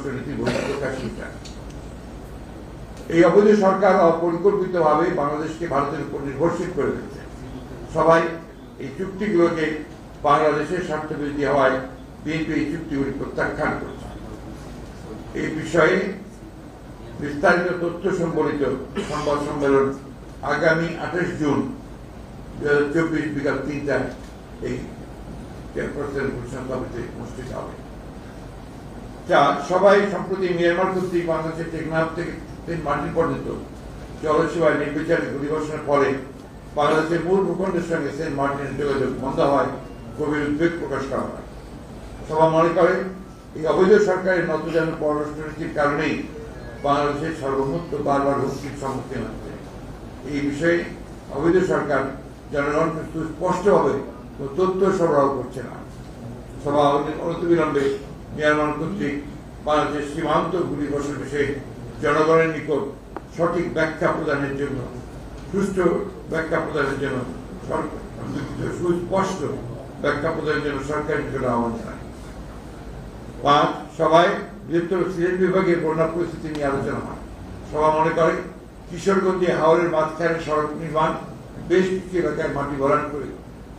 পররাষ্ট্রনীতি বহিঃপ্রকাশ এই অবৈধ সরকার অপরিকল্পিতভাবে বাংলাদেশকে ভারতের উপর নির্ভরশীল করে দিচ্ছে। সবাই এই চুক্তিগুলোকে বাংলাদেশের স্বার্থবিরোধী হওয়ায় বিএনপি এই চুক্তিগুলি প্রত্যাখ্যান করছে। এই বিষয়ে বিস্তারিত তথ্য সম্বলিত সংবাদ সম্মেলন আগামী আঠাশ জুন দু হাজার চব্বিশ বিকাল তিনটায় এই চেয়ারপারসন সভাপতি অনুষ্ঠিত হবে। চার সবাই সম্প্রতি মিয়ানমার কর্তৃক বাংলাদেশের টেকনাফ থেকে মার্টিন পর্যন্ত জলসেবায় নির্বিচারে গুলিবর্ষণের পরে বাংলাদেশের মূল ভূখণ্ডের সঙ্গে সেন্ট মার্টিনের যোগাযোগ বন্ধ হয়, গভীর উদ্বেগ প্রকাশ করা হয়। সভা মনে করে, এই অবৈধ সরকারের নতজান পররাষ্ট্রনীতির কারণেই বাংলাদেশের সর্বমুক্ত বারবার হুমকির সম্মুখীন হচ্ছে। এই বিষয়ে অবৈধ সরকার জনগণকে সুস্পষ্টভাবে তথ্য সরবরাহ করছে না। সভা অনতিবিলম্বে মিয়ানমার কর্তৃক বাংলাদেশের সীমান্ত গুলিবর্ষণ বিষয়ে জনগণের নিকট সঠিক ব্যাখ্যা প্রদানের জন্য, সুষ্ঠু ব্যাখ্যা প্রদানের জন্য সুস্পষ্ট ব্যাখ্যা প্রদানের জন্য সরকারের নিকট আহ্বান জানায়। পাঁচ, সভায় বৃহত্তর সিলেট বিভাগের বন্যা পরিস্থিতি নিয়ে আলোচনা হয়। সভা মনে করে, কিশোরগঞ্জে হাওড়ের মাঝখানে সড়ক নির্মাণ, বেশ কিছু এলাকায় মাটি ভরাট করে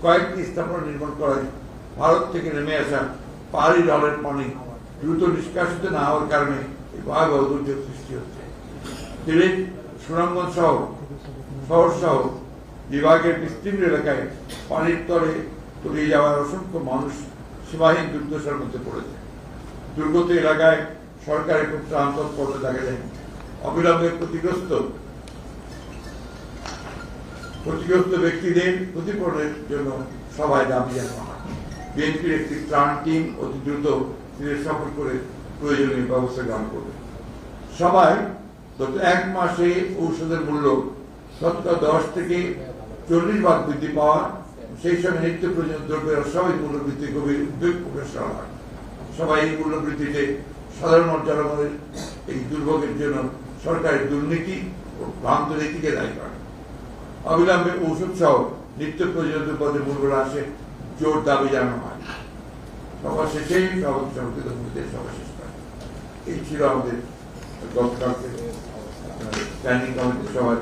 কয়েকটি স্থাপনা নির্মাণ করায় ভারত থেকে নেমে আসা পাহাড়ি জলের পানি দ্রুত নিষ্কাশিত না হওয়ার কারণে এই ভয়াবহ দুর্যোগ সৃষ্টি হচ্ছে। সিলেট সুনামগঞ্জ সহ শহর সহ বিভাগের বিস্তীর্ণ এলাকায় পানির তলে তলিয়ে যাওয়ার অসংখ্য মানুষ সীমাহীন দুর্দশার মধ্যে পড়েছে। দুর্গত এলাকায় সরকারের খুব ত্রাণ তৎপরতা দেখা যায় অবিলম্বে ক্ষতিগ্রস্ত ক্ষতিগ্রস্ত ব্যক্তিদের ক্ষতিপূরণের জন্য সবাই দাবি জানানো হয়। বিএনপির একটি ত্রাণ টিম অতি দ্রুত সিলেট সফর করে প্রয়োজনীয় ব্যবস্থা গ্রহণ করবে। সবাই গত এক মাসে ঔষধের মূল্য শতকরা দশ থেকে চল্লিশ ভাগ বৃদ্ধি পাওয়া, সেই সঙ্গে নিত্য প্রয়োজনীয় দ্রব্যের অস্বাভাবিক মূল্য বৃদ্ধি গভীর উদ্বেগ প্রকাশ করা হয়। সবাই এই মূল্য বৃদ্ধিতে সাধারণ জনগণের এই দুর্ভোগের জন্য সরকারের দুর্নীতি ও ভ্রান্ত নীতিকে দায়ী করে। অবিলম্বে ঔষধ সহ নিত্য প্রয়োজনীয় দ্রব্যের মূল্য হ্রাসে জোর দাবি জানানো হয় সভা শেষেই সভাপতি সভাপতি ভূমিতে সভা শেষ করে এই ছিল আমাদের গতকালকে স্ট্যান্ডিং কমিটির সভার